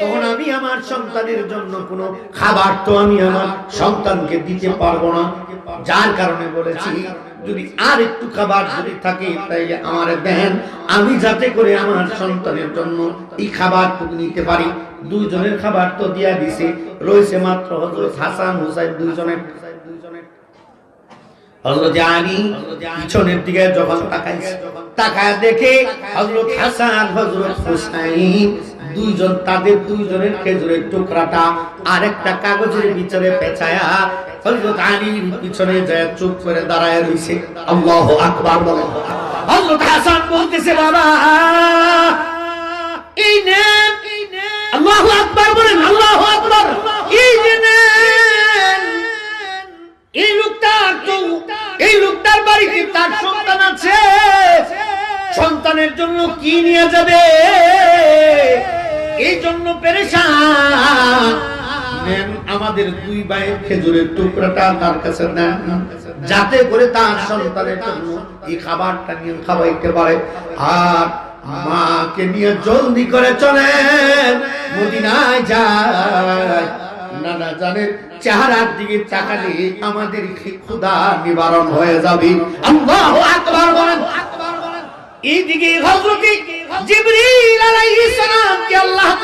তখন আমি আমার সন্তানের জন্য কোনো খাবার তো আমি আমার সন্তানকে দিতে পারব না। যার কারণে বলেছি, যদি আর একটু খাবার যদি থাকে, তাইলে আমার দেন। আমি যাতে করে আমার সন্তানের জন্য এই খাবারটুকু নিতে পারি। দুইজনের খাবার তো দিয়া দিছে। রয়েছে মাত্র হজরত হাসান, হুসাইন দুইজনের। দিকে যখন তাকাইছে, তাকায় দেখে হযরত হাসান, হযরত হুসাইন দুইজন, তাদের দুইজনের খেজুরের টুকরাটা আরেকটা কাগজের ভিতরে পেঁচায়া হযরত আলীর পিছনে যায়, চুপ করে দাঁড়ায় রইছে। আল্লাহু আকবার হযরত হাসান বলতেছে, বাবা, এই নেন, আল্লাহু আকবার বলেন, আল্লাহু আকবার, এই যে এই লোকটার এই লোকটার বাড়িতে তার সন্তান আছে, সন্তানের জন্য কি নিয়ে যাবে? আমাদের দুই ভাইয়ের খেজুরের টুকরাটা তার কাছে দেন যাতে করে তার সন্তানের জন্য এই খাবারটা নিয়ে খাওয়াইতে পারে। আর মাকে নিয়ে জলদি করে চলেন। মদিনায় যায়। নানা চেহারার দিকে তাকালে আমাদের ক্ষুধা নিবারণ হয়ে যাবে? আকবার বলেন। আলাইহিস সালাম কে আল্লাহ